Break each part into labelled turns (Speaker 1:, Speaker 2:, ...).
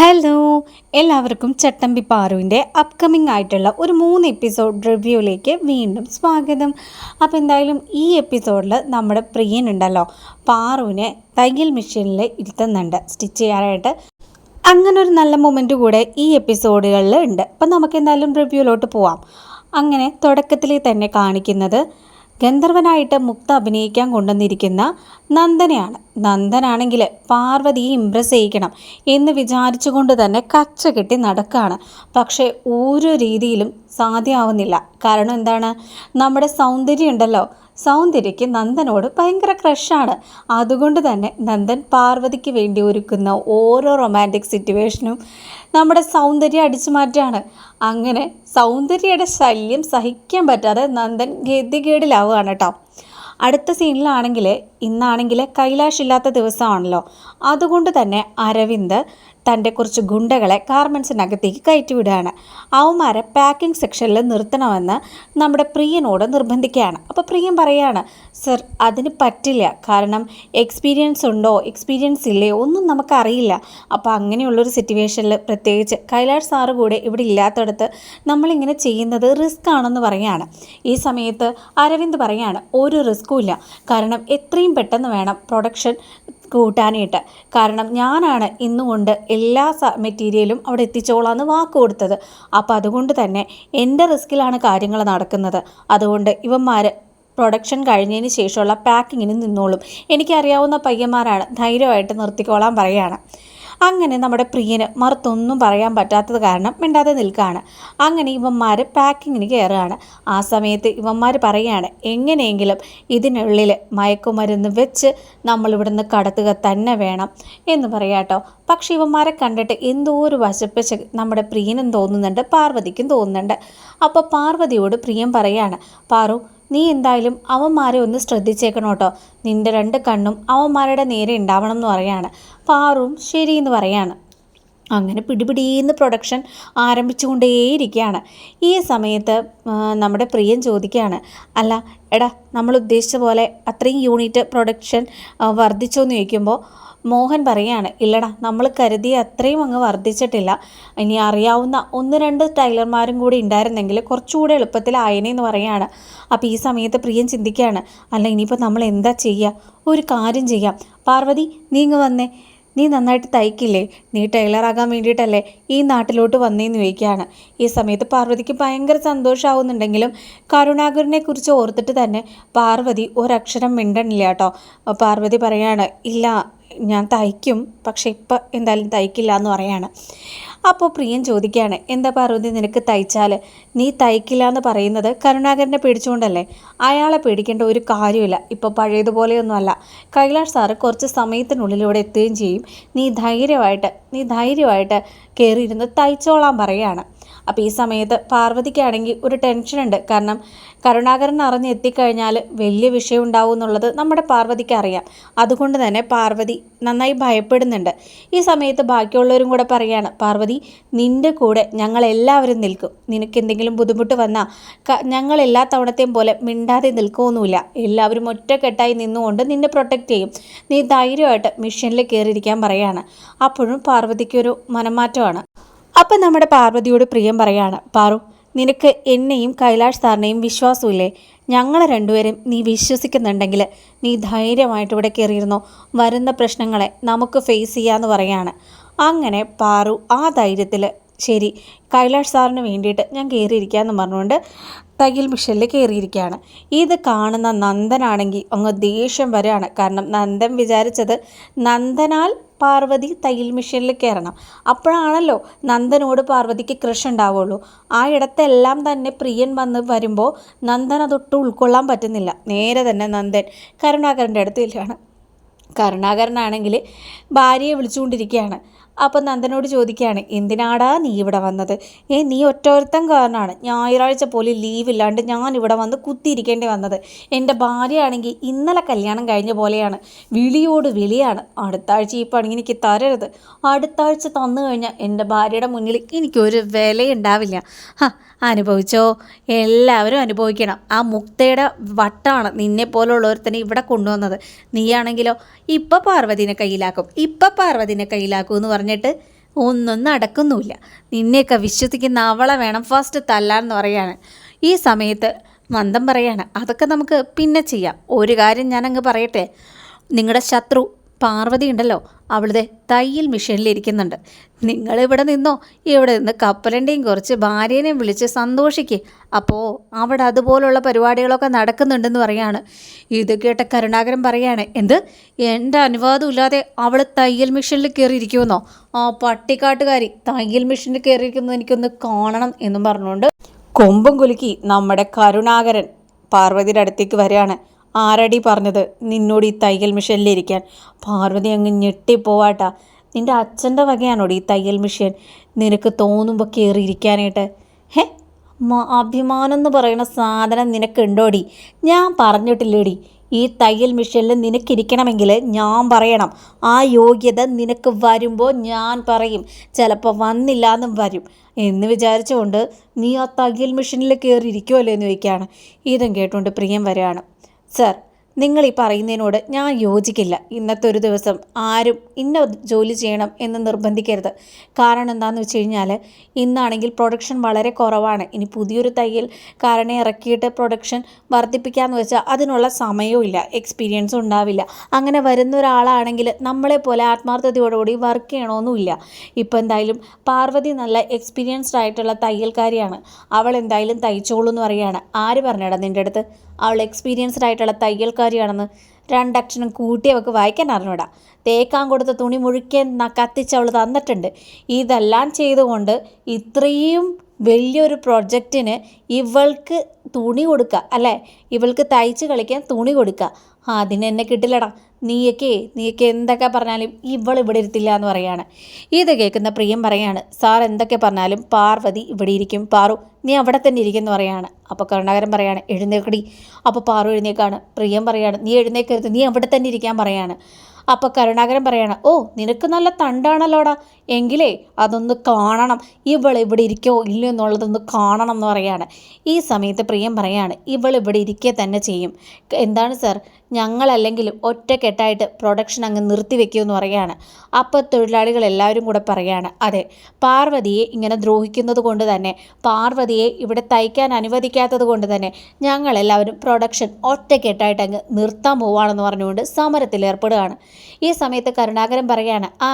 Speaker 1: Hello എല്ലാവർക്കും ചട്ടമ്പി പാറുവിന്റെ upcoming ആയിട്ടുള്ള ഒരു മൂന്ന് എപ്പിസോഡ് റിവ്യൂയിലേക്ക് വീണ്ടും സ്വാഗതം. അപ്പോൾ എന്തായാലും ഈ എപ്പിസോഡിൽ നമ്മുടെ പ്രിയൻ ഉണ്ടല്ലോ. പാറുവിനെ തയ്യൽ മെഷീനിൽ ഇരുത്തുന്നുണ്ട്. സ്റ്റിച്ച് ചെയ്യാനായിട്ട്. അങ്ങനെ ഒരു നല്ല മൊമെന്റ് കൂടെ ഈ എപ്പിസോഡുകളിൽ ഉണ്ട്. അപ്പം നമുക്ക് എന്തായാലും റിവ്യൂയിലോട്ട് പോവാം. അങ്ങനെ തുടക്കത്തിൽ തന്നെ കാണിക്കുന്നത് ഗന്ധർവനായിട്ട് മുക്ത അഭിനയിക്കാൻ കൊണ്ടുവന്നിരിക്കുന്ന നന്ദനെയാണ്. നന്ദനാണെങ്കിൽ പാർവതിയെ ഇമ്പ്രസ് ചെയ്യിക്കണം എന്ന് വിചാരിച്ചുകൊണ്ട് തന്നെ കച്ച കെട്ടി നടക്കുകയാണ് പക്ഷേ ഓരോ രീതിയിലും സാധ്യമാവുന്നില്ല. കാരണം എന്താണ്? നമ്മുടെ സൗന്ദര്യം ഉണ്ടല്ലോ. സൗന്ദര്യയ്ക്ക് നന്ദനോട് ഭയങ്കര ക്രഷാണ് അതുകൊണ്ട് തന്നെ നന്ദൻ പാർവതിക്ക് വേണ്ടി ഒരുക്കുന്ന ഓരോ റൊമാന്റിക് സിറ്റുവേഷനും നമ്മുടെ സൗന്ദര്യം അടിച്ചു മാറ്റാണ് അങ്ങനെ സൗന്ദര്യയുടെ ശല്യം സഹിക്കാൻ പറ്റാതെ നന്ദൻ ഗതികേടിലാവുകയാണ് കേട്ടോ. അടുത്ത സീനിലാണെങ്കിൽ ഇന്നാണെങ്കിൽ കൈലാഷില്ലാത്ത ദിവസമാണല്ലോ. അതുകൊണ്ട് തന്നെ അരവിന്ദ് തന്റെ കുറച്ച് ഗുണ്ടകളെ ഗാർമെൻസിനകത്തേക്ക് കയറ്റിവിടുകയാണ്. അവന്മാരെ പാക്കിംഗ് സെക്ഷനിൽ നിർത്തണമെന്ന് നമ്മുടെ പ്രിയനോട് നിർബന്ധിക്കുകയാണ്. അപ്പോൾ പ്രിയൻ പറയാണ് സർ അതിന് പറ്റില്ല. കാരണം എക്സ്പീരിയൻസ് ഉണ്ടോ? എക്സ്പീരിയൻസ് ഇല്ലേ? ഒന്നും നമുക്കറിയില്ല. അപ്പോൾ അങ്ങനെയുള്ളൊരു സിറ്റുവേഷനിൽ പ്രത്യേകിച്ച് കൈലാഷ് സാറ് കൂടെ ഇവിടെ ഇല്ലാത്തടത്ത് നമ്മളിങ്ങനെ ചെയ്യുന്നത് റിസ്ക് ആണെന്ന് പറയാണ്. ഈ സമയത്ത് അരവിന്ദ് പറയാണ് ഒരു റിസ്ക്കും ഇല്ല. കാരണം എത്രയും പെട്ടെന്ന് വേണം പ്രൊഡക്ഷൻ കൂട്ടാനായിട്ട് കാരണം ഞാനാണ് ഇന്നുകൊണ്ട് എല്ലാ മെറ്റീരിയലും അവിടെ എത്തിച്ചോളാന്ന് വാക്ക് കൊടുത്തത്. അപ്പോൾ അതുകൊണ്ട് തന്നെ എന്റെ റിസ്കിലാണ് കാര്യങ്ങൾ നടക്കുന്നത്. അതുകൊണ്ട് ഇവന്മാർ പ്രൊഡക്ഷൻ കഴിഞ്ഞതിന് ശേഷമുള്ള പാക്കിങ്ങിന് നിന്നോളും. എനിക്കറിയാവുന്ന പയ്യന്മാരാണ് ധൈര്യമായിട്ട് നിർത്തിക്കോളാൻ പറയുകയാണ് അങ്ങനെ നമ്മുടെ പ്രിയന് മറുത്തൊന്നും പറയാൻ പറ്റാത്തത് കാരണം മിണ്ടാതെ നിൽക്കുകയാണ്. അങ്ങനെ ഇവന്മാർ പാക്കിങ്ങിന് കയറുകയാണ് ആ സമയത്ത് ഇവന്മാർ പറയുകയാണ് എങ്ങനെയെങ്കിലും ഇതിനുള്ളിൽ മയക്കുമരുന്ന് വെച്ച് നമ്മളിവിടുന്ന് കടത്തുക തന്നെ വേണം എന്ന് പറയാട്ടോ പക്ഷേ ഇവന്മാരെ കണ്ടിട്ട് എന്തോ ഒരു വശപ്പിച്ച് നമ്മുടെ പ്രിയനും തോന്നുന്നുണ്ട് പാർവതിക്കും തോന്നുന്നുണ്ട്. അപ്പോൾ പാർവതിയോട് പ്രിയം പറയാണ് പാറു നീ എന്തായാലും അവന്മാരെ ഒന്ന് ശ്രദ്ധിച്ചേക്കണം കേട്ടോ. നിന്റെ രണ്ട് കണ്ണും അവന്മാരുടെ നേരെ ഉണ്ടാവണം എന്ന് പറയാണ്. പാറും ശരി എന്ന് പറയാണ്. അങ്ങനെ പിടിപിടീന്ന് പ്രൊഡക്ഷൻ ആരംഭിച്ചുകൊണ്ടേയിരിക്കുകയാണ്. ഈ സമയത്ത് നമ്മുടെ പ്രിയൻ ചോദിക്കുകയാണ്. അല്ല എടാ നമ്മൾ ഉദ്ദേശിച്ച പോലെ അത്രയും യൂണിറ്റ് പ്രൊഡക്ഷൻ വർദ്ധിച്ചോ എന്ന് ചോദിക്കുമ്പോൾ മോഹൻ പറയാണ് ഇല്ലടാ നമ്മൾ കരുതിയ അത്രയും അങ്ങ് വർദ്ധിച്ചിട്ടില്ല. ഇനി അറിയാവുന്ന ഒന്ന് രണ്ട് ടൈലർമാരും കൂടി ഉണ്ടായിരുന്നെങ്കിൽ കുറച്ചുകൂടെ എളുപ്പത്തിൽ എന്ന് പറയാണ് അപ്പോൾ ഈ സമയത്ത് പ്രിയൻ ചിന്തിക്കുകയാണ് അല്ല ഇനിയിപ്പോൾ നമ്മൾ എന്താ ചെയ്യുക ഒരു കാര്യം ചെയ്യാം. പാർവതി നീ ഇങ്ങ് വന്നേ. നീ നന്നായിട്ട് തയ്ക്കില്ലേ? നീ ടൈലറാകാൻ വേണ്ടിയിട്ടല്ലേ ഈ നാട്ടിലോട്ട് വന്നേന്ന് ചോദിക്കുകയാണ്. ഈ സമയത്ത് പാർവതിക്ക് ഭയങ്കര സന്തോഷമാവുന്നുണ്ടെങ്കിലും കരുണാകരനെ കുറിച്ച് ഓർത്തിട്ട് തന്നെ പാർവതി ഒരക്ഷരം മിണ്ടണില്ല കേട്ടോ. പാർവതി പറയാണ് ഇല്ല ഞാൻ തയ്ക്കും പക്ഷെ ഇപ്പം എന്തായാലും തയ്ക്കില്ല എന്ന് പറയാണ്. അപ്പോൾ പ്രിയൻ ചോദിക്കുകയാണ് എന്താ പാർവതി നിനക്ക് തയ്ച്ചാൽ നീ തയ്ക്കില്ല എന്ന് പറയുന്നത് കരുണാകരനെ പേടിച്ചുകൊണ്ടല്ലേ? അയാളെ പേടിക്കേണ്ട ഒരു കാര്യമില്ല. ഇപ്പോൾ പഴയതുപോലെയൊന്നുമല്ല. കൈലാഷ് സാറ് കുറച്ച് സമയത്തിനുള്ളിലൂടെ എത്തുകയും ചെയ്യും. നീ ധൈര്യമായിട്ട് നീ ധൈര്യമായിട്ട് കയറിയിരുന്ന് തയ്ച്ചോളാൻ പറയാണ് അപ്പോൾ ഈ സമയത്ത് പാർവതിക്കാണെങ്കിൽ ഒരു ടെൻഷനുണ്ട് കാരണം കരുണാകരൻ അറിഞ്ഞ് എത്തിക്കഴിഞ്ഞാൽ വലിയ വിഷയം ഉണ്ടാവും എന്നുള്ളത് നമ്മുടെ പാർവതിക്ക് അറിയാം. അതുകൊണ്ട് തന്നെ പാർവതി നന്നായി ഭയപ്പെടുന്നുണ്ട്. ഈ സമയത്ത് ബാക്കിയുള്ളവരും കൂടെ പറയാണ് പാർവതി നിന്റെ കൂടെ ഞങ്ങളെല്ലാവരും നിൽക്കും. നിനക്ക് എന്തെങ്കിലും ബുദ്ധിമുട്ട് വന്നാൽ എല്ലാ തവണത്തെയും പോലെ മിണ്ടാതെ നിൽക്കുകയൊന്നുമില്ല എല്ലാവരും ഒറ്റക്കെട്ടായി നിന്നുകൊണ്ട് നിന്നെ പ്രൊട്ടക്റ്റ് ചെയ്യും. നീ ധൈര്യമായിട്ട് മിഷനിൽ കയറിയിരിക്കാൻ പറയാണ്. അപ്പോഴും പാർവതിക്കൊരു മനംമാറ്റമാണ്. അപ്പം നമ്മുടെ പാർവതിയോട് പ്രിയം പറയാണ് പാറു നിനക്ക് എന്നെയും കൈലാഷ് സാറിനെയും വിശ്വാസമില്ലേ? ഞങ്ങളെ രണ്ടുപേരും നീ വിശ്വസിക്കുന്നുണ്ടെങ്കിൽ നീ ധൈര്യമായിട്ട് ഇവിടെ കയറിയിരുന്നോ? വരുന്ന പ്രശ്നങ്ങളെ നമുക്ക് ഫേസ് ചെയ്യാമെന്ന് പറയാണ്. അങ്ങനെ പാറു ആ ധൈര്യത്തിൽ ശരി കൈലാഷ് സാറിന് വേണ്ടിയിട്ട് ഞാൻ കയറിയിരിക്കാമെന്ന് പറഞ്ഞുകൊണ്ട് തയ്യൽ മിഷനിൽ കയറിയിരിക്കുകയാണ്. ഇത് കാണുന്ന നന്ദനാണെങ്കിൽ അങ്ങ് ദേഷ്യം വരെയാണ് കാരണം നന്ദൻ വിചാരിച്ചത് നന്ദനാൽ പാർവതി തയ്യൽ മിഷനിൽ കയറണം. അപ്പോഴാണല്ലോ നന്ദനോട് പാർവതിക്ക് ക്രഷ് ഉണ്ടാവുള്ളൂ. ആ ഇടത്തെല്ലാം തന്നെ പ്രിയൻ വന്ന് വരുമ്പോൾ നന്ദൻ അതൊട്ടും ഉൾക്കൊള്ളാൻ പറ്റുന്നില്ല. നേരെ തന്നെ നന്ദൻ കരുണാകരന്റെ അടുത്ത് ചെല്ലുകയാണ് കരുണാകരനാണെങ്കിൽ ഭാര്യയെ വിളിച്ചുകൊണ്ടിരിക്കുകയാണ്. അപ്പം നന്ദനോട് ചോദിക്കുകയാണ് എന്തിനാടാ നീ ഇവിടെ വന്നത്? ഏ നീ ഒറ്റൊരുത്തം കാരണമാണ് ഞായറാഴ്ച പോലും ലീവില്ലാണ്ട് ഞാൻ ഇവിടെ വന്ന് കുത്തിയിരിക്കേണ്ടി വന്നത്. എന്റെ ഭാര്യയാണെങ്കിൽ ഇന്നലെ കല്യാണം കഴിഞ്ഞ പോലെയാണ്. വിളിയോട് വിളിയാണ്. അടുത്ത ആഴ്ച ഈ പണി എനിക്ക് തരരുത്. അടുത്ത ആഴ്ച തന്നു കഴിഞ്ഞാൽ എന്റെ ഭാര്യയുടെ മുന്നിൽ എനിക്കൊരു വിലയുണ്ടാവില്ല. ഹാ അനുഭവിച്ചോ? എല്ലാവരും അനുഭവിക്കണം. ആ മുക്തയുടെ വട്ടാണ് നിന്നെ പോലുള്ളവരുത്തനെ ഇവിടെ കൊണ്ടുവന്നത്. നീയാണെങ്കിലോ ഇപ്പം പാർവതിനെ കയ്യിലാക്കും. ഇപ്പം പാർവതിനെ കയ്യിലാക്കും എന്ന് പറഞ്ഞിട്ട് ഒന്നും നടക്കുന്നുമില്ല. നിന്നെയൊക്കെ വിശ്വസിക്കുന്ന അവളെ വേണം ഫസ്റ്റ് തല്ലാന്ന് പറയാണ് ഈ സമയത്ത് മന്ദം പറയാണ് അതൊക്കെ നമുക്ക് പിന്നെ ചെയ്യാം. ഒരു കാര്യം ഞാനങ്ങ് പറയട്ടെ. നിങ്ങളുടെ ശത്രു പാർവതി ഉണ്ടല്ലോ അവളുടെ തയ്യൽ മിഷനിലിരിക്കുന്നുണ്ട്. നിങ്ങളിവിടെ നിന്നോ? ഇവിടെ നിന്ന് കപ്പലന്റെയും കുറച്ച് ഭാര്യേനെയും വിളിച്ച് സന്തോഷിക്ക്. അപ്പോൾ അവിടെ അതുപോലുള്ള പരിപാടികളൊക്കെ നടക്കുന്നുണ്ടെന്ന് പറയാണ്. ഇത് കേട്ട കരുണാകരൻ പറയാണ് എന്ത്? എന്റെ അനുവാദം ഇല്ലാതെ അവൾ തയ്യൽ മിഷനിൽ കയറിയിരിക്കുമെന്നോ? ആ പട്ടിക്കാട്ടുകാരി തയ്യൽ മിഷനിൽ കയറിയിരിക്കുന്നത് എനിക്കൊന്ന് കാണണം എന്നും പറഞ്ഞുകൊണ്ട് കൊമ്പും കുലുക്കി നമ്മുടെ കരുണാകരൻ പാർവതിയുടെ അടുത്തേക്ക് വരികയാണ്. ആരടി പറഞ്ഞത് നിന്നോട് ഈ തയ്യൽ മിഷനിലിരിക്കാൻ പാർവതി അങ്ങ് ഞെട്ടിപ്പോവാട്ടാ. നിന്റെ അച്ഛന്റെ വകയാണോടി ഈ തയ്യൽ മിഷൻ? നിനക്ക് തോന്നുമ്പോൾ കയറിയിരിക്കാനായിട്ട് ഹേ? അഭിമാനം എന്ന് പറയുന്ന സാധനം നിനക്കുണ്ടോടി? ഞാൻ പറഞ്ഞിട്ടില്ലേടി. ഈ തയ്യൽ മിഷനിൽ നിനക്കിരിക്കണമെങ്കിൽ ഞാൻ പറയണം. ആ യോഗ്യത നിനക്ക് വരുമ്പോൾ ഞാൻ പറയും. ചിലപ്പോൾ വന്നില്ല എന്നും വരും. എന്ന് വിചാരിച്ചുകൊണ്ട് നീ ആ തയ്യൽ മിഷനിൽ കയറി ഇരിക്കുമല്ലോ എന്ന് ചോദിക്കുകയാണ് ഇതും കേട്ടുകൊണ്ട് പ്രിയം വരികയാണ്. സർ നിങ്ങൾ ഈ പറയുന്നതിനോട് ഞാൻ യോജിക്കില്ല. ഇന്നത്തെ ഒരു ദിവസം ആരും ഇന്ന ജോലി ചെയ്യണം എന്ന് നിർബന്ധിക്കരുത്. കാരണം എന്താണെന്ന് വെച്ച് കഴിഞ്ഞാൽ ഇന്നാണെങ്കിൽ പ്രൊഡക്ഷൻ വളരെ കുറവാണ്. ഇനി പുതിയൊരു തയ്യൽ കാരണം ഇറക്കിയിട്ട് പ്രൊഡക്ഷൻ വർദ്ധിപ്പിക്കാമെന്ന് വെച്ചാൽ അതിനുള്ള സമയവും ഇല്ല എക്സ്പീരിയൻസും ഉണ്ടാവില്ല. അങ്ങനെ വരുന്ന ഒരാളാണെങ്കിൽ നമ്മളെ പോലെ ആത്മാർത്ഥതയോടുകൂടി വർക്ക് ചെയ്യണമെന്നുമില്ല ഇപ്പോൾ എന്തായാലും പാർവതി നല്ല എക്സ്പീരിയൻസ്ഡ് ആയിട്ടുള്ള തയ്യൽക്കാരിയാണ്. അവൾ എന്തായാലും തയ്ച്ചോളൂ എന്ന് പറയുകയാണ്. ആര് പറഞ്ഞടാ നിന്റെ അടുത്ത്? അവൾ എക്സ്പീരിയൻസ്ഡ് ആയിട്ടുള്ള തയ്യൽക്കാരിയാണെന്ന് രണ്ടക്ഷരം കൂട്ടി അവൾക്ക് വായിക്കാൻ അറിഞ്ഞൂടാ. തേക്കാൻ കൊടുത്ത തുണി മുഴുക്കേ കത്തിച്ച് അവൾ തന്നിട്ടുണ്ട്. ഇതെല്ലാം ചെയ്തുകൊണ്ട് ഇത്രയും വലിയൊരു പ്രൊജക്റ്റിന് ഇവൾക്ക് തുണി കൊടുക്കുക അല്ലേ? ഇവൾക്ക് തയ്ച്ച് കളിക്കാൻ തുണി കൊടുക്കുക അതിന് എന്നെ കിട്ടില്ലടാ. നീയൊക്കെ നീയൊക്കെ എന്തൊക്കെ പറഞ്ഞാലും ഇവൾ ഇവിടെ ഇരുത്തില്ല എന്ന് പറയാണ്. ഇത് കേൾക്കുന്ന പ്രിയം പറയാണ് സാർ എന്തൊക്കെ പറഞ്ഞാലും പാർവതി ഇവിടെ ഇരിക്കും. പാറു നീ അവിടെ തന്നെ ഇരിക്കുമെന്ന് പറയാണ്. അപ്പോൾ കരുണാകരൻ പറയാണ് എഴുന്നേക്കടി അപ്പോൾ പാറു എഴുന്നേക്കാണ് പ്രിയം പറയാണ് നീ എഴുന്നേക്കരുത് നീ അവിടെ തന്നെ ഇരിക്കാൻ പറയാണ്. അപ്പോൾ കരുണാകരൻ പറയാണ് ഓ നിനക്ക് നല്ല തണ്ടാണല്ലോടാ. എങ്കിലേ അതൊന്ന് കാണണം. ഇവൾ ഇവിടെ ഇരിക്കോ ഇല്ലയോ എന്നുള്ളതൊന്ന് കാണണം എന്ന് പറയാണ്. ഈ സമയത്ത് പ്രിയം പറയാണ് ഇവൾ ഇവിടെ ഇരിക്കുക തന്നെ ചെയ്യും. എന്താണ് സർ? ഞങ്ങളല്ലെങ്കിലും ഒറ്റക്കെട്ടായിട്ട് പ്രൊഡക്ഷൻ അങ്ങ് നിർത്തിവെക്കുമെന്ന് പറയുകയാണ്. അപ്പോൾ തൊഴിലാളികൾ എല്ലാവരും കൂടെ പറയുകയാണ് അതെ പാർവതിയെ ഇങ്ങനെ ദ്രോഹിക്കുന്നത് കൊണ്ട് തന്നെ പാർവതിയെ ഇവിടെ തയ്ക്കാൻ അനുവദിക്കാത്തത് കൊണ്ട് തന്നെ ഞങ്ങളെല്ലാവരും പ്രൊഡക്ഷൻ ഒറ്റക്കെട്ടായിട്ട് അങ്ങ് നിർത്താൻ പോവാണെന്ന് പറഞ്ഞുകൊണ്ട് സമരത്തിൽ ഏർപ്പെടുകയാണ്. ഈ സമയത്ത് കരുണാകരൻ പറയുകയാണ് ആ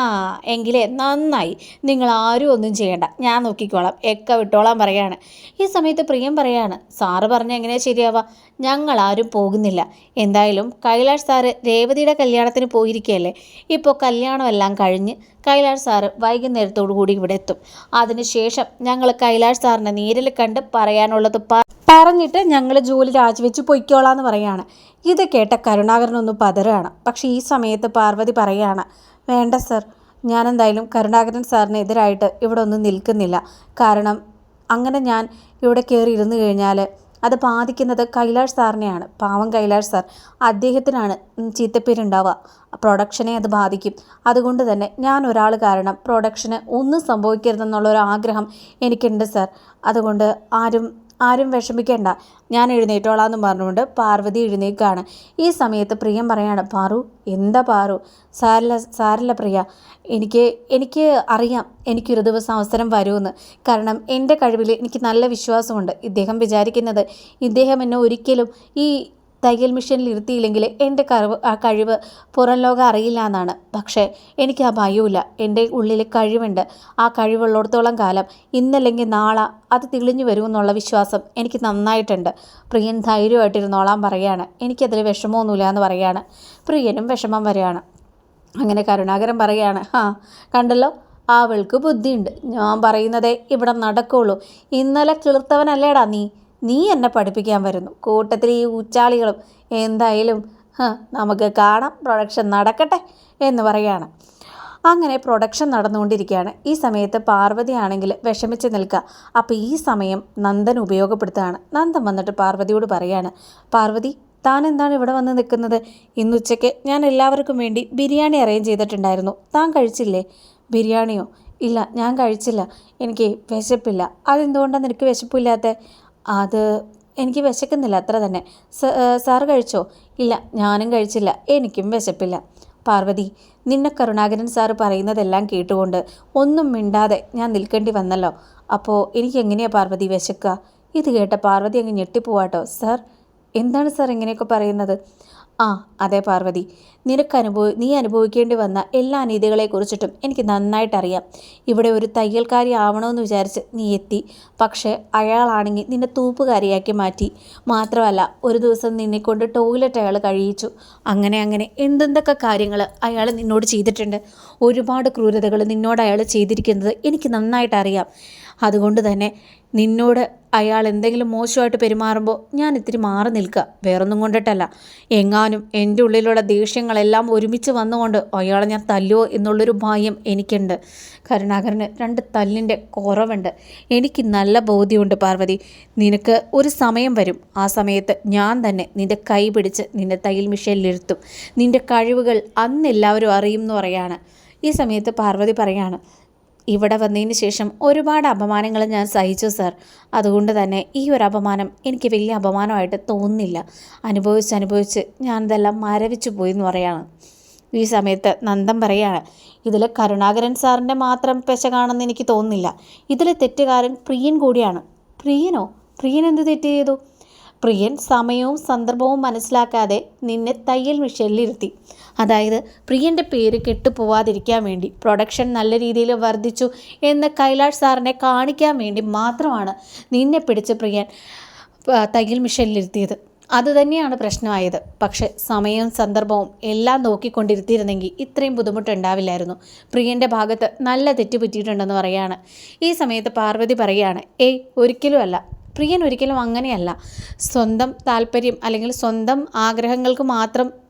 Speaker 1: എങ്കിലേ നന്നായി നിങ്ങൾ ആരും ഒന്നും ചെയ്യേണ്ട ഞാൻ നോക്കിക്കോളാം എക്ക വിട്ടോളാം പറയാണ് ഈ സമയത്ത് പ്രിയം പറയാണ് സാറ് പറഞ്ഞ എങ്ങനെയാ ശരിയാവാ ഞങ്ങൾ ആരും പോകുന്നില്ല. എന്തായാലും കൈലാഷ് സാറ് രേവതിയുടെ കല്യാണത്തിന് പോയിരിക്കുകയല്ലേ? ഇപ്പോൾ കല്യാണമെല്ലാം കഴിഞ്ഞ് കൈലാഷ് സാറ് വൈകുന്നേരത്തോടു കൂടി ഇവിടെ എത്തും. അതിനുശേഷം ഞങ്ങൾ കൈലാഷ് സാറിനെ നേരിൽ കണ്ട് പറയാനുള്ളത് പറഞ്ഞിട്ട് ഞങ്ങൾ ജോലി രാജിവെച്ച് പൊയ്ക്കോളാന്ന് പറയാണ്. ഇത് കേട്ട കരുണാകരൻ ഒന്ന് പതറുകയാണ്. പക്ഷേ ഈ സമയത്ത് പാർവതി പറയാണ് വേണ്ട സർ ഞാനെന്തായാലും കരുണാകരൻ സാറിന് എതിരായിട്ട് ഇവിടെ ഒന്നും നിൽക്കുന്നില്ല. കാരണം അങ്ങനെ ഞാൻ ഇവിടെ കയറി ഇരുന്ന് കഴിഞ്ഞാൽ അത് ബാധിക്കുന്നത് കൈലാഷ് സാറിനെയാണ്. പാവം കൈലാഷ് സാർ. അദ്ദേഹത്തിനാണ് ചീത്തപ്പേരുണ്ടാവുക. പ്രൊഡക്ഷനെ അത് ബാധിക്കും. അതുകൊണ്ട് തന്നെ ഞാൻ ഒരാൾ കാരണം പ്രൊഡക്ഷന് ഒന്നും സംഭവിക്കരുതെന്നുള്ള ഒരു ആഗ്രഹം എനിക്കുണ്ട് സാർ. അതുകൊണ്ട് ആരും ആരും വിഷമിക്കേണ്ട. ഞാൻ എഴുന്നേറ്റോളാന്ന് പറഞ്ഞുകൊണ്ട് പാർവതി എഴുന്നേക്കാണ് ഈ സമയത്ത് പ്രിയം പറയാണ് പാറു എന്താ പാറു? സാരില്ല സാരില്ല പ്രിയ. എനിക്ക് എനിക്ക് അറിയാം എനിക്കൊരു ദിവസം അവസരം വരുമെന്ന്. കാരണം എന്റെ കഴിവിൽ എനിക്ക് നല്ല വിശ്വാസമുണ്ട്. ഇദ്ദേഹം വിചാരിക്കുന്നത് ഇദ്ദേഹം എന്നെ ഒരിക്കലും ഈ തയ്യൽ മിഷനിൽ ഇരുത്തിയില്ലെങ്കിൽ എന്റെ കഴിവ് ആ കഴിവ് പുറം ലോകം അറിയില്ല എന്നാണ്. പക്ഷേ എനിക്ക് ആ ഭയമില്ല എന്റെ ഉള്ളിൽ കഴിവുണ്ട്. ആ കഴിവുള്ളിടത്തോളം കാലം ഇന്നല്ലെങ്കിൽ നാളെ അത് തെളിഞ്ഞു വരുമെന്നുള്ള വിശ്വാസം എനിക്ക് നന്നായിട്ടുണ്ട്. പ്രിയൻ ധൈര്യമായിട്ടിരുന്നോളാൻ പറയാണ്. എനിക്കതിൽ വിഷമമൊന്നുമില്ല എന്ന് പറയാണ്. പ്രിയനും വിഷമം വരികയാണ് അങ്ങനെ കരുണാകരൻ പറയുകയാണ് ആ കണ്ടല്ലോ അവൾക്ക് ബുദ്ധിയുണ്ട്. ഞാൻ പറയുന്നതേ ഇവിടെ നടക്കുള്ളൂ. ഇന്നലെ കിളിർത്തവനല്ലേടാ നീ. നീ എന്നെ പഠിപ്പിക്കാൻ വരുന്നു. കൂട്ടത്തിൽ ഈ ഉച്ചാളികളും എന്തായാലും നമുക്ക് കാണാം. പ്രൊഡക്ഷൻ നടക്കട്ടെ എന്ന് പറയാണ് അങ്ങനെ പ്രൊഡക്ഷൻ നടന്നുകൊണ്ടിരിക്കുകയാണ്. ഈ സമയത്ത് പാർവതി ആണെങ്കിൽ വിഷമിച്ച് നിൽക്കുക. അപ്പോൾ ഈ സമയം നന്ദൻ ഉപയോഗപ്പെടുത്തുകയാണ്. നന്ദൻ വന്നിട്ട് പാർവതിയോട് പറയാണ് പാർവതി താൻ എന്താണ് ഇവിടെ വന്ന് നിൽക്കുന്നത്? ഇന്നുച്ചയ്ക്ക് ഞാൻ എല്ലാവർക്കും വേണ്ടി ബിരിയാണി അറേഞ്ച് ചെയ്തിട്ടുണ്ടായിരുന്നു. താൻ കഴിച്ചില്ലേ? ബിരിയാണിയോ? ഇല്ല ഞാൻ കഴിച്ചില്ല. എനിക്ക് വിശപ്പില്ല. അതെന്തുകൊണ്ടാണ് നിനക്ക് വിശപ്പില്ലാത്ത? അത് എനിക്ക് വിശക്കുന്നില്ല അത്ര തന്നെ. സാർ കഴിച്ചോ? ഇല്ല ഞാനും കഴിച്ചില്ല. എനിക്കും വിശപ്പില്ല. പാർവതി നിന്നെ കരുണാകരൻ സാറ് പറയുന്നതെല്ലാം കേട്ടുകൊണ്ട് ഒന്നും മിണ്ടാതെ ഞാൻ നിൽക്കേണ്ടി വന്നല്ലോ. അപ്പോൾ എനിക്ക് എങ്ങനെയാ പാർവതി വിശക്കുക ഇത് കേട്ട പാർവതി അങ്ങ് ഞെട്ടിപ്പോവാട്ടോ. സാർ എന്താണ് സാർ ഇങ്ങനെയൊക്കെ പറയുന്നത്? ആ അതെ പാർവതി. നിനക്ക് അനുഭവ നീ അനുഭവിക്കേണ്ടി വന്ന എല്ലാ അനീതികളെക്കുറിച്ചിട്ടും എനിക്ക് നന്നായിട്ടറിയാം. ഇവിടെ ഒരു തയ്യൽക്കാരി ആവണമെന്ന് വിചാരിച്ച് നീ എത്തി. പക്ഷേ അയാളാണെങ്കിൽ നിന്നെ തൂപ്പുകാരിയാക്കി മാറ്റി. മാത്രമല്ല ഒരു ദിവസം നിന്നെ കൊണ്ട് ടോയ്ലറ്റ് അയാൾ കഴിയിച്ചു. അങ്ങനെ അങ്ങനെ എന്തെന്തൊക്കെ കാര്യങ്ങൾ അയാൾ നിന്നോട് ചെയ്തിട്ടുണ്ട്. ഒരുപാട് ക്രൂരതകൾ നിന്നോട് അയാൾ ചെയ്തിരിക്കുന്നത് എനിക്ക് നന്നായിട്ടറിയാം. അതുകൊണ്ട് തന്നെ നിന്നോട് അയാൾ എന്തെങ്കിലും മോശമായിട്ട് പെരുമാറുമ്പോൾ ഞാൻ ഇത്തിരി മാറി നിൽക്കുക. വേറൊന്നും കൊണ്ടിട്ടല്ല. എങ്ങാനും എന്റെ ഉള്ളിലുള്ള ദേഷ്യങ്ങളെല്ലാം ഒരുമിച്ച് വന്നുകൊണ്ട് അയാളെ ഞാൻ തല്ലുവോ എന്നുള്ളൊരു ഭയം എനിക്കുണ്ട്. കരുണാകരന് രണ്ട് തല്ലിന്റെ കുറവുണ്ട്. എനിക്ക് നല്ല ബോധ്യമുണ്ട് പാർവതി. നിനക്ക് ഒരു സമയം വരും. ആ സമയത്ത് ഞാൻ തന്നെ നിന്റെ കൈ പിടിച്ച് നിന്റെ തയ്യൽ മിഷനിലിരുത്തും നിന്റെ കഴിവുകൾ അന്നെല്ലാവരും അറിയും എന്ന് പറയാണ്. ഈ സമയത്ത് പാർവതി പറയാണ് ഇവിടെ വന്നതിന് ശേഷം ഒരുപാട് അപമാനങ്ങൾ ഞാൻ സഹിച്ചു സർ. അതുകൊണ്ട് തന്നെ ഈ ഒരു അപമാനം എനിക്ക് വലിയ അപമാനമായിട്ട് തോന്നുന്നില്ല. അനുഭവിച്ച് അനുഭവിച്ച് ഞാനിതെല്ലാം മരവിച്ചു പോയി എന്ന് പറയാണ്. ഈ സമയത്ത് നന്ദൻ പറയാണ് ഇതിൽ കരുണാകരൻ സാറിന്റെ മാത്രം പെശ കാണുമെന്ന് എനിക്ക് തോന്നുന്നില്ല. ഇതിലെ തെറ്റുകാരൻ പ്രിയൻ കൂടിയാണ്. പ്രിയനോ? പ്രിയൻ എന്ത് തെറ്റ് ചെയ്തു? പ്രിയൻ സമയവും സന്ദർഭവും മനസ്സിലാക്കാതെ നിന്നെ തയ്യൽ മിഷനിലിരുത്തി. അതായത് പ്രിയന്റെ പേര് കെട്ടുപോവാതിരിക്കാൻ വേണ്ടി പ്രൊഡക്ഷൻ നല്ല രീതിയിൽ വർദ്ധിച്ചു എന്ന് കൈലാഷ് സാറിനെ കാണിക്കാൻ വേണ്ടി മാത്രമാണ് നിന്നെ പിടിച്ച് പ്രിയൻ തയ്യൽ മിഷനിലിരുത്തിയത്. അതുതന്നെയാണ് പ്രശ്നമായത്. പക്ഷേ സമയവും സന്ദർഭവും എല്ലാം നോക്കിക്കൊണ്ടിരുത്തിയിരുന്നെങ്കിൽ ഇത്രയും ബുദ്ധിമുട്ടുണ്ടാവില്ലായിരുന്നു. പ്രിയന്റെ ഭാഗത്ത് നല്ല തെറ്റ് പറ്റിയിട്ടുണ്ടെന്ന് പറയാണ്. ഈ സമയത്ത് പാർവതി പറയാണ് ഏയ് ഒരിക്കലും അല്ല പ്രിയൻ ഒരിക്കലും അങ്ങനെയല്ല. സ്വന്തം താല്പര്യം അല്ലെങ്കിൽ സ്വന്തം ആഗ്രഹങ്ങൾക്ക് മാത്രം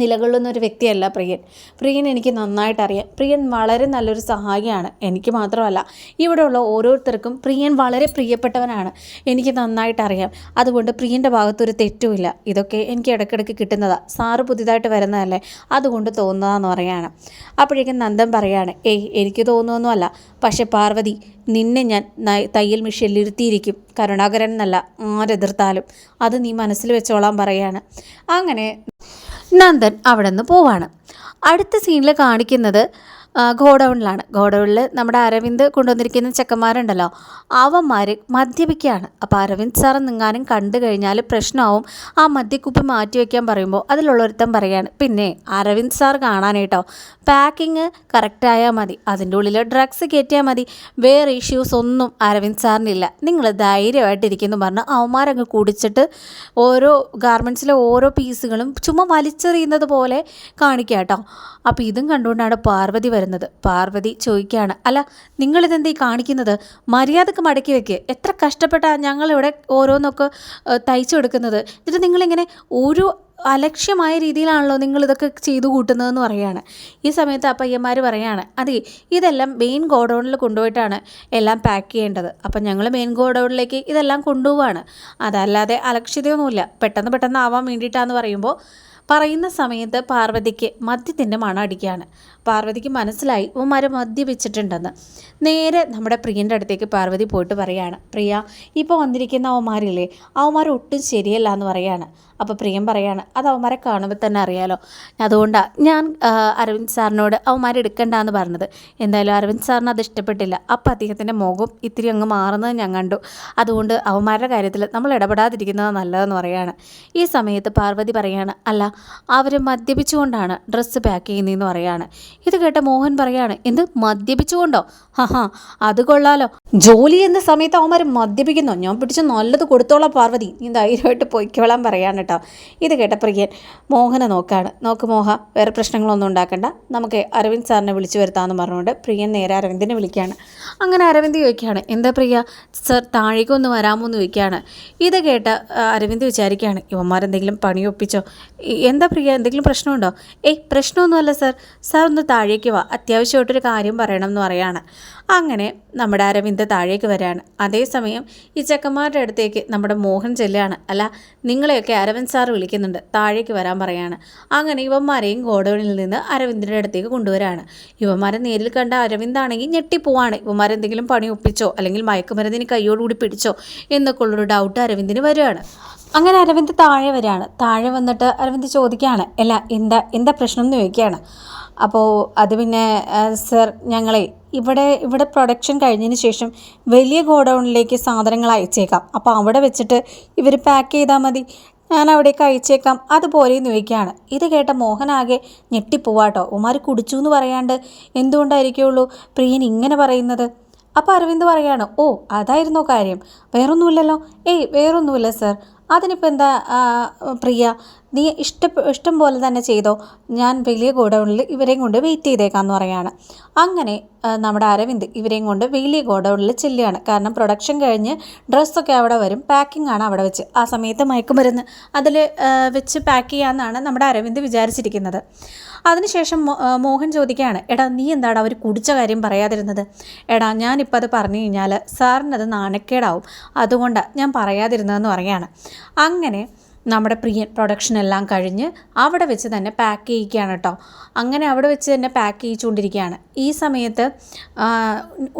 Speaker 1: നിലകൊള്ളുന്ന ഒരു വ്യക്തിയല്ല പ്രിയൻ. പ്രിയൻ എനിക്ക് നന്നായിട്ട് അറിയാം പ്രിയൻ വളരെ നല്ലൊരു സഹായിയാണ്. എനിക്ക് മാത്രമല്ല ഇവിടെയുള്ള ഓരോരുത്തർക്കും പ്രിയൻ വളരെ പ്രിയപ്പെട്ടവനാണ്. എനിക്ക് നന്നായിട്ട് അറിയാം അതുകൊണ്ട് പ്രിയന്റെ ഭാഗത്തൊരു തെറ്റുമില്ല. ഇതൊക്കെ എനിക്ക് ഇടയ്ക്കിടയ്ക്ക് കിട്ടുന്നതാണ് സാറ് പുതിയതായിട്ട് വരുന്നതല്ലേ? അതുകൊണ്ട് തോന്നുന്നതാന്ന് പറയാണ്. അപ്പോഴേക്കും നന്ദൻ പറയാണ് ഏയ് എനിക്ക് തോന്നുന്നൊന്നുമല്ല. പക്ഷേ പാർവതി നിന്നെ ഞാൻ തയ്യൽ മിഷീനിലിരുത്തിയിരിക്കും. കരുണാകരൻ എന്നല്ല ആരെതിർത്താലും. അത് നീ മനസ്സിൽ വെച്ചോളാൻ പറയാണ്. അങ്ങനെ നന്ദൻ അവിടെ നിന്ന് പോവാണ്. അടുത്ത സീനിൽ കാണിക്കുന്നത് ഗോഡൗണിലാണ്. ഗോഡൗണിൽ നമ്മുടെ അരവിന്ദ് കൊണ്ടുവന്നിരിക്കുന്ന ചെക്കന്മാരുണ്ടല്ലോ. അവന്മാർ മദ്യപിക്കുകയാണ്. അപ്പോൾ അരവിന്ദ് സാർ നിങ്ങാനും കണ്ടു കഴിഞ്ഞാൽ പ്രശ്നമാവും. ആ മദ്യക്കുപ്പി മാറ്റി വയ്ക്കാൻ പറയുമ്പോൾ അതിലുള്ളൊരുത്തൻ പറയാണ് പിന്നെ അരവിന്ദ് സാർ കാണാനായിട്ടോ? പാക്കിങ് കറക്റ്റായാൽ മതി. അതിന്റെ ഉള്ളിൽ ഡ്രഗ്സ് കയറ്റിയാൽ മതി. വേറെ ഇഷ്യൂസ് ഒന്നും അരവിന്ദ് സാറിനില്ല. നിങ്ങൾ ധൈര്യമായിട്ടിരിക്കുന്നു പറഞ്ഞ് അവന്മാരങ്ങ് കുടിച്ചിട്ട് ഓരോ ഗാർമെന്റ്സിലെ ഓരോ പീസുകളും ചുമ്മാ വലിച്ചെറിയുന്നത് പോലെ കാണിക്കുക കേട്ടോ. അപ്പോൾ ഇതും കണ്ടുകൊണ്ടാണ് പാർവതി വരുന്നത്. പാർവതി ചോദിക്കുകയാണ് അല്ല നിങ്ങളിതെന്ത് കാണിക്കുന്നത്? മര്യാദയ്ക്ക് മടക്കി വെക്കുക എത്ര കഷ്ടപ്പെട്ടാണ് ഞങ്ങളിവിടെ ഓരോന്നൊക്കെ തയ്ച്ചു കൊടുക്കുന്നത് എന്നിട്ട് നിങ്ങളിങ്ങനെ ഒരു അലക്ഷ്യമായ രീതിയിലാണല്ലോ നിങ്ങൾ ഇതൊക്കെ ചെയ്തു കൂട്ടുന്നതെന്ന് പറയാണ് ഈ സമയത്ത് ആ പയ്യന്മാർ പറയാണ് അതെ ഇതെല്ലാം മെയിൻ ഗോഡൗണിൽ കൊണ്ടുപോയിട്ടാണ് എല്ലാം പാക്ക് ചെയ്യേണ്ടത്. അപ്പം ഞങ്ങൾ മെയിൻ ഗോഡൗണിലേക്ക് ഇതെല്ലാം കൊണ്ടുപോവാണ്. അതല്ലാതെ അലക്ഷ്യതയൊന്നുമില്ല. പെട്ടെന്ന് പെട്ടെന്ന് ആവാൻ വേണ്ടിയിട്ടാന്ന് പറയുമ്പോൾ പറയുന്ന സമയത്ത് പാർവതിക്ക് മദ്യത്തിന്റെ മണം അടിക്കുകയാണ് പാർവതിക്ക് മനസ്സിലായി ഉമ്മാരെ മദ്യപിച്ചിട്ടുണ്ടെന്ന്. നേരെ നമ്മുടെ പ്രിയന്റെ അടുത്തേക്ക് പാർവതി പോയിട്ട് പറയാണ് പ്രിയ ഇപ്പോൾ വന്നിരിക്കുന്ന അവന്മാരില്ലേ? അവന്മാർ ഒട്ടും ശരിയല്ല എന്ന് പറയാണ്. അപ്പോൾ പ്രിയം പറയാണ് അത് അവന്മാരെ കാണുമ്പോൾ തന്നെ അറിയാലോ. അതുകൊണ്ടാണ് ഞാൻ അരവിന്ദ് സാറിനോട് അവന്മാരെ എടുക്കണ്ടെന്ന് പറഞ്ഞത്. എന്തായാലും അരവിന്ദ് സാറിന് അത് ഇഷ്ടപ്പെട്ടില്ല. അപ്പോൾ അദ്ദേഹത്തിന്റെ മുഖം ഇത്തിരി അങ്ങ് മാറുന്നത് ഞാൻ കണ്ടു. അതുകൊണ്ട് അവന്മാരുടെ കാര്യത്തിൽ നമ്മൾ ഇടപെടാതിരിക്കുന്നത് നല്ലതെന്ന് പറയാണ്. ഈ സമയത്ത് പാർവതി പറയാണ് അല്ല അവർ മദ്യപിച്ചുകൊണ്ടാണ് ഡ്രസ്സ് പാക്ക് ചെയ്യുന്നതെന്ന് പറയാണ്. ഇത് കേട്ട മോഹൻ പറയാണ് എന്ത് മദ്യപിച്ചുകൊണ്ടോ? ഹാ അത് കൊള്ളാലോ. ജോലി എന്ന സമയത്ത് അവന്മാർ മദ്യപിക്കുന്നോ? ഞാൻ പിടിച്ച് നല്ലത് കൊടുത്തോളാം പാർവതി. നീ ധൈര്യമായിട്ട് പൊയ്ക്കോളാൻ പറയാണ് കേട്ടോ ഇത് കേട്ട പ്രിയൻ മോഹനെ നോക്കാണ്. നോക്ക് മോഹ വേറെ പ്രശ്നങ്ങളൊന്നും ഉണ്ടാക്കണ്ട. നമുക്ക് അരവിന്ദ് സാറിനെ വിളിച്ചു വരുത്താമെന്ന് പറഞ്ഞുകൊണ്ട് പ്രിയൻ നേരെ അരവിന്ദിനെ വിളിക്കുകയാണ്. അങ്ങനെ അരവിന്ദ് ചോദിക്കുകയാണ് എന്താ പ്രിയ? സർ താഴേക്ക് ഒന്ന് വരാമോ എന്ന് ചോദിക്കുകയാണ്. ഇത് കേട്ട അരവിന്ദ് വിചാരിക്കുകയാണ് ഇവന്മാരെന്തെങ്കിലും പണി ഒപ്പിച്ചോ? എന്താ പ്രിയ? എന്തെങ്കിലും പ്രശ്നമുണ്ടോ? ഏയ് പ്രശ്നമൊന്നുമല്ല സർ. സാർ ഒന്ന് താഴേക്ക് വാ. അത്യാവശ്യമായിട്ടൊരു കാര്യം പറയണം എന്ന് പറയാണ്. അങ്ങനെ നമ്മുടെ അരവിന്ദ് താഴേക്ക് വരികയാണ്. അതേസമയം ഈ ചെക്കന്മാരുടെ അടുത്തേക്ക് നമ്മുടെ മോഹൻ ചെല്ലുകയാണ്. അല്ല നിങ്ങളെയൊക്കെ അരവിന്ദ് സാർ വിളിക്കുന്നുണ്ട്. താഴേക്ക് വരാൻ പറയാണ്. അങ്ങനെ ഇവന്മാരെയും ഗോഡൗണിൽ നിന്ന് അരവിന്ദിന്റെ അടുത്തേക്ക് കൊണ്ടുവരാണ്. ഇവന്മാരെ നേരിൽ കണ്ട അരവിന്ദാണെങ്കിൽ ഞെട്ടിപ്പോവാണ്. ഇവന്മാരെന്തെങ്കിലും പണി ഒപ്പിച്ചോ അല്ലെങ്കിൽ മയക്കുമരുന്നിന് കൈയോടുകൂടി പിടിച്ചോ എന്നൊക്കെ ഉള്ളൊരു ഡൗട്ട് അരവിന്ദിന് വരികയാണ്. അങ്ങനെ അരവിന്ദ് താഴെ വരികയാണ്. താഴെ വന്നിട്ട് അരവിന്ദ് ചോദിക്കുകയാണ് അല്ല എന്താ എന്താ പ്രശ്നം എന്ന് ചോദിക്കുകയാണ്. അപ്പോൾ അത് പിന്നെ സർ ഞങ്ങളെ ഇവിടെ ഇവിടെ പ്രൊഡക്ഷൻ കഴിഞ്ഞതിന് ശേഷം വലിയ ഗോഡൗണിലേക്ക് സാധനങ്ങൾ അയച്ചേക്കാം. അപ്പോൾ അവിടെ വെച്ചിട്ട് ഇവർ പാക്ക് ചെയ്താൽ മതി. ഞാൻ അവിടെ കഴിച്ചേക്കാം. അതുപോലെ നോക്കിയാണ് ഇത് കേട്ട മോഹനാകെ ഞെട്ടിപ്പോവാട്ടോ. ഉമാർ കുടിച്ചു എന്ന് പറയാണ്ട് എന്തുകൊണ്ടായിരിക്കുള്ളൂ പ്രിയൻ ഇങ്ങനെ പറയുന്നത്? അപ്പോൾ അരവിന്ദ് പറയാണ് ഓ അതായിരുന്നോ കാര്യം. വേറൊന്നുമില്ലല്ലോ. ഏയ് വേറൊന്നുമില്ല സർ. അതിനിപ്പോൾ എന്താ പ്രിയ? നീ ഇഷ്ട ഇഷ്ടം പോലെ തന്നെ ചെയ്തോ. ഞാൻ വലിയ ഗോഡൗണിൽ ഇവരെയും കൊണ്ട് വെയിറ്റ് ചെയ്തേക്കാന്ന് പറയാണ്. അങ്ങനെ ആ, നമ്മുടെ അരവിന്ദ് ഇവരെയും കൊണ്ട് വലിയ ഗോഡൗണിൽ ചെല്ലുകയാണ്. കാരണം പ്രൊഡക്ഷൻ കഴിഞ്ഞ് ഡ്രസ്സൊക്കെ അവിടെ വരും. പാക്കിംഗ് ആണ് അവിടെ വെച്ച്. ആ സമയത്ത് മയക്കുമരുന്ന് അതിൽ വെച്ച് പാക്ക് ചെയ്യാമെന്നാണ് നമ്മുടെ അരവിന്ദ് വിചാരിച്ചിരിക്കുന്നത്. അതിനുശേഷം മോ- മോഹൻ ചോദിക്കുകയാണ് എടാ നീ എന്താണ് അവർ കുടിച്ച കാര്യം പറയാതിരുന്നത്? എടാ ഞാനിപ്പോൾ അത് പറഞ്ഞു കഴിഞ്ഞാൽ സാറിനത് നാണക്കേടാവും. അതുകൊണ്ടാണ് ഞാൻ പറയാതിരുന്നതെന്ന് പറയാണ്. അങ്ങനെ നമ്മുടെ പ്രിയ പ്രൊഡക്ഷൻ എല്ലാം കഴിഞ്ഞ് അവിടെ വെച്ച് തന്നെ പാക്ക് ചെയ്യിക്കുകയാണ് കേട്ടോ അങ്ങനെ അവിടെ വെച്ച് തന്നെ പാക്ക് ചെയ്യിച്ചുകൊണ്ടിരിക്കുകയാണ്. ഈ സമയത്ത്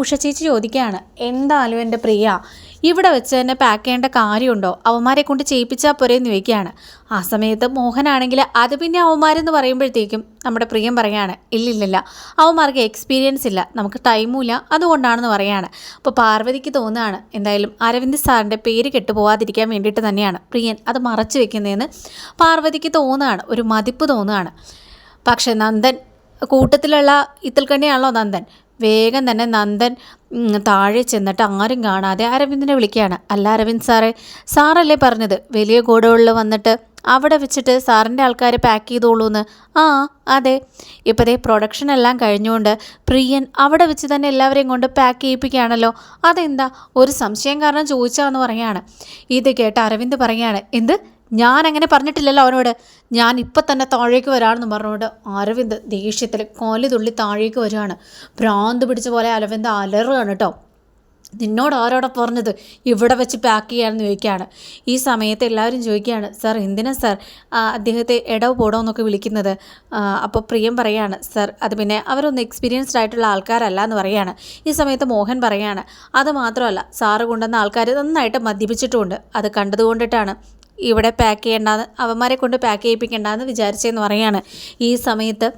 Speaker 1: ഉഷ ചേച്ചി ചോദിക്കുകയാണ് എന്തായാലും എന്റെ പ്രിയ? ഇവിടെ വെച്ച് തന്നെ പാക്ക് ചെയ്യേണ്ട കാര്യമുണ്ടോ? അവന്മാരെ കൊണ്ട് ചെയ്യിപ്പിച്ചാൽ പോരെയെന്ന് ചോദിക്കുകയാണ്. ആ സമയത്ത് മോഹനാണെങ്കിൽ അത് പിന്നെ അവന്മാരെന്ന് പറയുമ്പോഴത്തേക്കും നമ്മുടെ പ്രിയം പറയാണ് ഇല്ലില്ലില്ല അവന്മാർക്ക് എക്സ്പീരിയൻസ് ഇല്ല നമുക്ക് ടൈമുമില്ല അതുകൊണ്ടാണെന്ന് പറയാണ്. അപ്പോൾ പാർവതിക്ക് തോന്നുകയാണ് എന്തായാലും അരവിന്ദ് സാറിന്റെ പേര് കെട്ടുപോകാതിരിക്കാൻ വേണ്ടിയിട്ട് തന്നെയാണ് പ്രിയൻ അത് മറച്ചു വെക്കുന്നതെന്ന് പാർവതിക്ക് തോന്നുകയാണ് ഒരു മതിപ്പ് തോന്നുകയാണ്. പക്ഷേ നന്ദൻ കൂട്ടത്തിലുള്ള ഇത്തിൽക്കണ്ണിയാണല്ലോ നന്ദൻ വേഗം തന്നെ നന്ദൻ താഴെ ചെന്നിട്ട് ആരും കാണാതെ അരവിന്ദിനെ വിളിക്കുകയാണ്. അല്ല അരവിന്ദ് സാറേ സാറല്ലേ പറഞ്ഞത്? വലിയ ഗോഡൗണിൽ വന്നിട്ട് അവിടെ വെച്ചിട്ട് സാറിന്റെ ആൾക്കാർ പാക്ക് ചെയ്തോളൂ എന്ന് ആ അതെ. ഇപ്പോൾ ദേ പ്രൊഡക്ഷൻ എല്ലാം കഴിഞ്ഞുകൊണ്ട് പ്രിയൻ അവിടെ വെച്ച് തന്നെ എല്ലാവരെയും കൊണ്ട് പാക്ക് ചെയ്യിപ്പിക്കുകയാണല്ലോ. അതെന്താ? ഒരു സംശയം കാരണം ചോദിച്ചാന്ന് പറയാണ് ഇത് കേട്ട് അരവിന്ദ് പറയാണ് എന്ത്? ഞാൻ അങ്ങനെ പറഞ്ഞിട്ടില്ലല്ലോ അവനോട്. ഞാൻ ഇപ്പം തന്നെ താഴേക്ക് വരാമെന്ന് പറഞ്ഞുകൊണ്ട് അരവിന്ദ് ദേഷ്യത്തിൽ കൊലി തുള്ളി താഴേക്ക് വരികയാണ്. ഭ്രാന്ത് പിടിച്ച പോലെ അരവിന്ദ് അലറുകയാണ് കേട്ടോ. നിന്നോട് ആരോടെ പറഞ്ഞത്? ഇവിടെ വെച്ച് പാക്ക് ചെയ്യാമെന്ന് ചോദിക്കുകയാണ്. ഈ സമയത്ത് എല്ലാവരും ചോദിക്കുകയാണ് സാർ എന്തിനാ സാർ അദ്ദേഹത്തെ ഇടവ് പോടോ എന്നൊക്കെ വിളിക്കുന്നത്? അപ്പോൾ പ്രിയം പറയാണ് സാർ അത് പിന്നെ അവരൊന്നും എക്സ്പീരിയൻസ്ഡ് ആയിട്ടുള്ള ആൾക്കാരല്ല എന്ന് പറയാണ്. ഈ സമയത്ത് മോഹൻ പറയാണ് അത് മാത്രമല്ല സാറ് കൊണ്ടുവന്ന ആൾക്കാർ നന്നായിട്ട് മദ്യപിച്ചിട്ടുമുണ്ട്. അത് കണ്ടതുകൊണ്ടിട്ടാണ് ഇവിടെ പാക്ക് ചെയ്യേണ്ടെന്ന് അവന്മാരെ കൊണ്ട് പാക്ക് ചെയ്യിപ്പിക്കേണ്ടെന്ന് വിചാരിച്ചെന്ന് പറയാണ് ഈ സമയത്ത്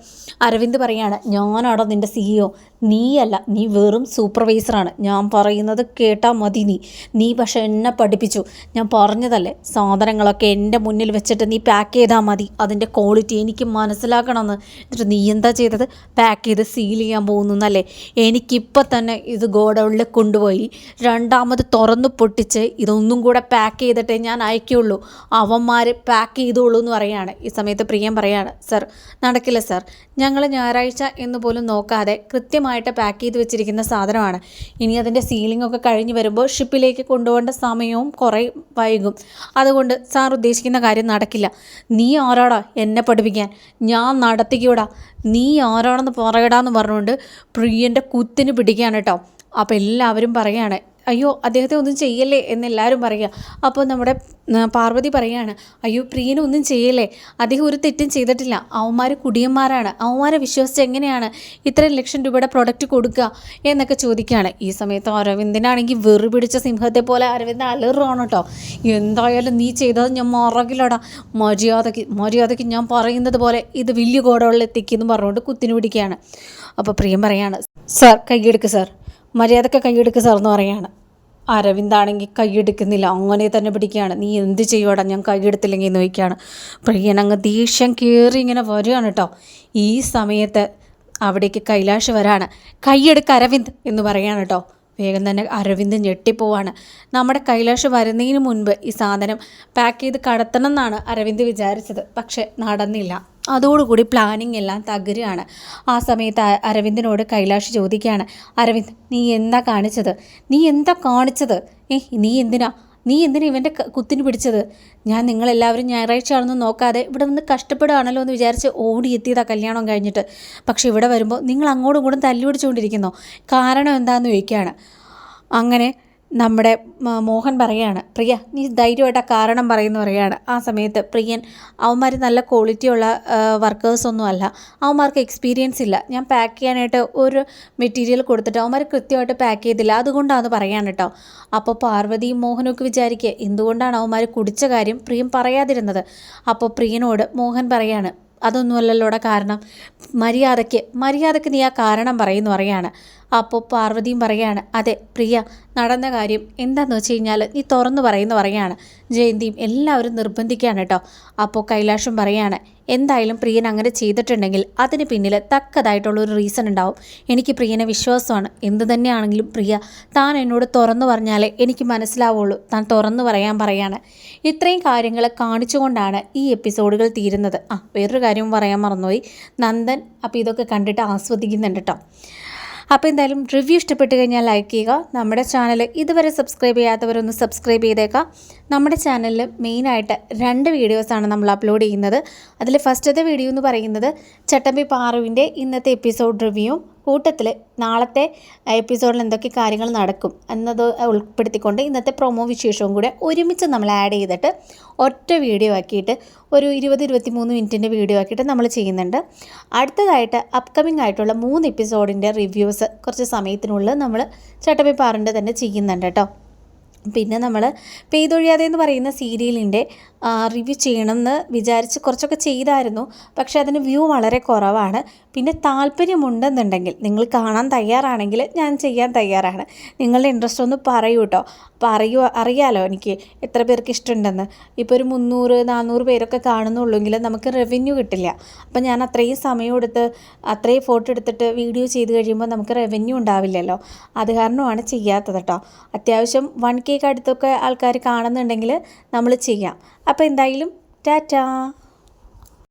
Speaker 1: അരവിന്ദ് പറയാണ് ഞാനാണോ നിന്റെ സിഇഒ നീയല്ല നീ വെറും സൂപ്പർവൈസറാണ് ഞാൻ പറയുന്നത് കേട്ടാൽ മതി നീ. നീ പക്ഷെ എന്നെ പഠിപ്പിച്ചു. ഞാൻ പറഞ്ഞതല്ലേ സാധനങ്ങളൊക്കെ എന്റെ മുന്നിൽ വെച്ചിട്ട് നീ പാക്ക് ചെയ്താൽ മതി. അതിന്റെ ക്വാളിറ്റി എനിക്ക് മനസ്സിലാക്കണമെന്ന്. എന്നിട്ട് നീ എന്താ ചെയ്തത്? പാക്ക് ചെയ്ത് സീൽ ചെയ്യാൻ പോകുന്നു എന്നല്ലേ? എനിക്കിപ്പോൾ തന്നെ ഇത് ഗോഡൗണിൽ കൊണ്ടുപോയി. രണ്ടാമത് തുറന്ന് പൊട്ടിച്ച് ഇതൊന്നും കൂടെ പാക്ക് ചെയ്തിട്ടേ ഞാൻ അയക്കുള്ളൂ. അവന്മാർ പാക്ക് ചെയ്തോളൂ എന്ന് പറയാണ് ഈ സമയത്ത് പ്രിയം പറയാണ് സർ നടക്കില്ല സർ. ഞങ്ങൾ ഞായറാഴ്ച എന്ന് പോലും നോക്കാതെ കൃത്യമായിട്ട് പാക്ക് ചെയ്ത് വെച്ചിരിക്കുന്ന സാധനമാണ്. ഇനി അതിന്റെ സീലിംഗ് ഒക്കെ കഴിഞ്ഞ് വരുമ്പോൾ ഷിപ്പിലേക്ക് കൊണ്ടുപോകേണ്ട സമയവും കുറേ വൈകും. അതുകൊണ്ട് സാർ ഉദ്ദേശിക്കുന്ന കാര്യം നടക്കില്ല. നീ ആരാടാ എന്നെ പഠിപ്പിക്കാൻ? ഞാൻ നടത്തിക്കൂടാ. നീ ആരാണെന്ന് പറയടാന്ന് പറഞ്ഞുകൊണ്ട് പ്രിയന്റെ കുത്തിന് പിടിക്കുകയാണ് കേട്ടോ. അപ്പോൾ എല്ലാവരും പറയാണ് അയ്യോ അദ്ദേഹത്തെ ഒന്നും ചെയ്യല്ലേ എന്നെല്ലാവരും പറയുക. അപ്പോൾ നമ്മുടെ പാർവതി പറയാണ് അയ്യോ പ്രിയനെ ഒന്നും ചെയ്യല്ലേ? അദ്ദേഹം ഒരു തെറ്റും ചെയ്തിട്ടില്ല. അവന്മാർ കുടിയന്മാരാണ്. അവന്മാരെ വിശ്വസിച്ച് എങ്ങനെയാണ് ഇത്രയും ലക്ഷം രൂപയുടെ പ്രൊഡക്റ്റ് കൊടുക്കുക? എന്നൊക്കെ ചോദിക്കുകയാണ്. ഈ സമയത്ത് അരവിന്ദനാണെങ്കിൽ വെറു പിടിച്ച സിംഹത്തെ പോലെ അരവിന്ദ് അലറാണ് കേട്ടോ. എന്തായാലും നീ ചെയ്തത് ഞാൻ മറകിലടാ മര്യാദയ്ക്ക് മര്യാദയ്ക്ക് ഞാൻ പറയുന്നത് പോലെ ഇത് വലിയ ഗോഡകളിൽ എത്തിക്കുന്നു പറഞ്ഞുകൊണ്ട് കുത്തിനു പിടിക്കുകയാണ്. അപ്പോൾ പ്രിയം പറയാണ് സാർ കൈയ്യെടുക്കുക സാർ. മര്യാദയ്ക്ക് കൈയെടുക്ക് സാർ എന്ന് പറയാണ്. അരവിന്ദാണെങ്കിൽ കൈയെടുക്കുന്നില്ല അങ്ങനെ തന്നെ പിടിക്കുകയാണ്. നീ എന്ത് ചെയ്യുവാടാ? ഞാൻ കൈയെടുത്തില്ലെങ്കിൽ എന്ന് ചോദിക്കുകയാണ്. പ്രിയൻ അങ്ങ് ദേഷ്യം കയറി ഇങ്ങനെ വരികയാണ് കേട്ടോ. ഈ സമയത്ത് അവിടേക്ക് കൈലാഷ് വരാണ്. കൈയെടുക്ക് അരവിന്ദ് എന്ന് പറയാണ് കേട്ടോ. വേഗം തന്നെ അരവിന്ദ് ഞെട്ടിപ്പോവാണ്. നമ്മുടെ കൈലാഷ് വരുന്നതിന് മുൻപ് ഈ സാധനം പാക്ക് ചെയ്ത് കടത്തണം എന്നാണ് അരവിന്ദ് വിചാരിച്ചത്. പക്ഷെ നടന്നില്ല. അതോടുകൂടി പ്ലാനിങ് എല്ലാം തകരുകയാണ്. ആ സമയത്ത് അരവിന്ദിനോട് കൈലാഷ് ചോദിക്കുകയാണ് അരവിന്ദ് നീ എന്താ കാണിച്ചത്? നീ എന്താ കാണിച്ചത്? ഏ നീ എന്തിനാ നീ എന്തിനാ ഇവന്റെ കുത്തിന് പിടിച്ചത്? ഞാൻ നിങ്ങളെല്ലാവരും ഞായറാഴ്ച ആണെന്ന് നോക്കാതെ ഇവിടെ നിന്ന് കഷ്ടപ്പെടുകയാണല്ലോ എന്ന് വിചാരിച്ച് ഓടിയെത്തിയതാ കല്യാണം കഴിഞ്ഞിട്ട്. പക്ഷേ ഇവിടെ വരുമ്പോൾ നിങ്ങൾ അങ്ങോട്ടും ഇങ്ങോട്ടും തല്ലി പിടിച്ചുകൊണ്ടിരിക്കുന്നോ കാരണം എന്താണെന്ന് ചോദിക്കുകയാണ്. അങ്ങനെ നമ്മുടെ മോഹൻ പറയാണ് പ്രിയ നീ ധൈര്യമായിട്ട് കാരണം പറയുന്നു പറയാണ്. ആ സമയത്ത് പ്രിയൻ അവന്മാർ നല്ല ക്വാളിറ്റിയുള്ള വർക്കേഴ്സൊന്നും അല്ല. അവന്മാർക്ക് എക്സ്പീരിയൻസ് ഇല്ല. ഞാൻ പാക്ക് ചെയ്യാനായിട്ട് ഒരു മെറ്റീരിയൽ കൊടുത്തിട്ട് അവന്മാർ കൃത്യമായിട്ട് പാക്ക് ചെയ്തില്ല. അതുകൊണ്ടാണ് പറയാണ് കേട്ടോ അപ്പോൾ പാർവതിയും മോഹനൊക്കെ വിചാരിക്കുക എന്തുകൊണ്ടാണ് അവന്മാർ കുടിച്ച കാര്യം പ്രിയൻ പറയാതിരുന്നത്? അപ്പോൾ പ്രിയനോട് മോഹൻ പറയാണ് അതൊന്നുമല്ലല്ലോടെ കാരണം. മര്യാദയ്ക്ക് മര്യാദയ്ക്ക് നീ ആ കാരണം പറയുന്നു പറയാണ്. അപ്പോൾ പാർവതിയും പറയാണ് അതെ പ്രിയ നടന്ന കാര്യം എന്താണെന്ന് വെച്ച് കഴിഞ്ഞാൽ നീ തുറന്നു പറയുന്നു പറയാണ് ജയന്തിയും എല്ലാവരും നിർബന്ധിക്കുകയാണ് കേട്ടോ. അപ്പോൾ കൈലാഷും പറയാണ് എന്തായാലും പ്രിയൻ അങ്ങനെ ചെയ്തിട്ടുണ്ടെങ്കിൽ അതിന് പിന്നിൽ തക്കതായിട്ടുള്ളൊരു റീസൺ ഉണ്ടാവും. എനിക്ക് പ്രിയനെ വിശ്വാസമാണ്. എന്ത് തന്നെയാണെങ്കിലും പ്രിയ താൻ എന്നോട് തുറന്നു പറഞ്ഞാലേ എനിക്ക് മനസ്സിലാവുള്ളൂ. താൻ തുറന്നു പറയാൻ പറയാണ്. ഇത്രയും കാര്യങ്ങൾ കാണിച്ചുകൊണ്ടാണ് ഈ എപ്പിസോഡുകൾ തീരുന്നത്. ആ വേറൊരു കാര്യവും പറയാൻ മറന്നുപോയി. നന്ദൻ അപ്പോൾ ഇതൊക്കെ കണ്ടിട്ട് ആസ്വദിക്കുന്നുണ്ട് കേട്ടോ. അപ്പോൾ എന്തായാലും റിവ്യൂ ഇഷ്ടപ്പെട്ട് കഴിഞ്ഞാൽ ലൈക്ക് ചെയ്യുക. നമ്മുടെ ചാനൽ ഇതുവരെ സബ്സ്ക്രൈബ് ചെയ്യാത്തവരൊന്ന് സബ്സ്ക്രൈബ് ചെയ്തേക്കാം. നമ്മുടെ ചാനലിൽ മെയിനായിട്ട് രണ്ട് വീഡിയോസാണ് നമ്മൾ അപ്ലോഡ് ചെയ്യുന്നത്. അതിൽ ഫസ്റ്റത്തെ വീഡിയോ എന്ന് പറയുന്നത് ചട്ടമ്പി പാറുവിന്റെ ഇന്നത്തെ എപ്പിസോഡ് റിവ്യൂവും കൂട്ടത്തിൽ നാളത്തെ എപ്പിസോഡിൽ എന്തൊക്കെ കാര്യങ്ങൾ നടക്കും എന്നത് ഉൾപ്പെടുത്തിക്കൊണ്ട് ഇന്നത്തെ പ്രൊമോ വിശേഷവും കൂടെ ഒരുമിച്ച് നമ്മൾ ആഡ് ചെയ്തിട്ട് ഒറ്റ വീഡിയോ ആക്കിയിട്ട് ഒരു ഇരുപത് ഇരുപത്തി മൂന്ന് മിനിറ്റിന്റെ വീഡിയോ ആക്കിയിട്ട് നമ്മൾ ചെയ്യുന്നുണ്ട്. അടുത്തതായിട്ട് അപ്കമിംഗ് ആയിട്ടുള്ള മൂന്ന് എപ്പിസോഡിന്റെ റിവ്യൂസ് കുറച്ച് സമയത്തിനുള്ളിൽ നമ്മൾ ചട്ടപ്പിപ്പാറിന്റെ തന്നെ ചെയ്യുന്നുണ്ട് കേട്ടോ. പിന്നെ നമ്മൾ പെയ്തൊഴിയാതെ എന്ന് പറയുന്ന സീരിയലിന്റെ റിവ്യൂ ചെയ്യണമെന്ന് വിചാരിച്ച് കുറച്ചൊക്കെ ചെയ്തായിരുന്നു. പക്ഷേ അതിന് വ്യൂ വളരെ കുറവാണ്. പിന്നെ താല്പര്യമുണ്ടെന്നുണ്ടെങ്കിൽ നിങ്ങൾ കാണാൻ തയ്യാറാണെങ്കിൽ ഞാൻ ചെയ്യാൻ തയ്യാറാണ്. നിങ്ങളുടെ ഇൻട്രസ്റ്റ് ഒന്ന് പറയൂ കേട്ടോ അപ്പോൾ അറിയൂ അറിയാലോ എനിക്ക് എത്ര പേർക്ക് ഇഷ്ടമുണ്ടെന്ന്. ഇപ്പോൾ ഒരു മുന്നൂറ് നാനൂറ് പേരൊക്കെ കാണുന്നുള്ളൂങ്കിൽ നമുക്ക് റവന്യൂ കിട്ടില്ല. അപ്പോൾ ഞാൻ അത്രയും സമയം എടുത്ത് അത്രയും ഫോട്ടോ എടുത്തിട്ട് വീഡിയോ ചെയ്ത് കഴിയുമ്പോൾ നമുക്ക് റവന്യൂ ഉണ്ടാവില്ലല്ലോ. അത് കാരണമാണ് ചെയ്യാത്തത് കേട്ടോ അത്യാവശ്യം വൺ കേക്ക് അടുത്തൊക്കെ ആൾക്കാർ കാണുന്നുണ്ടെങ്കിൽ നമ്മൾ ചെയ്യാം. അപ്പോൾ എന്തായാലും ടാറ്റാ.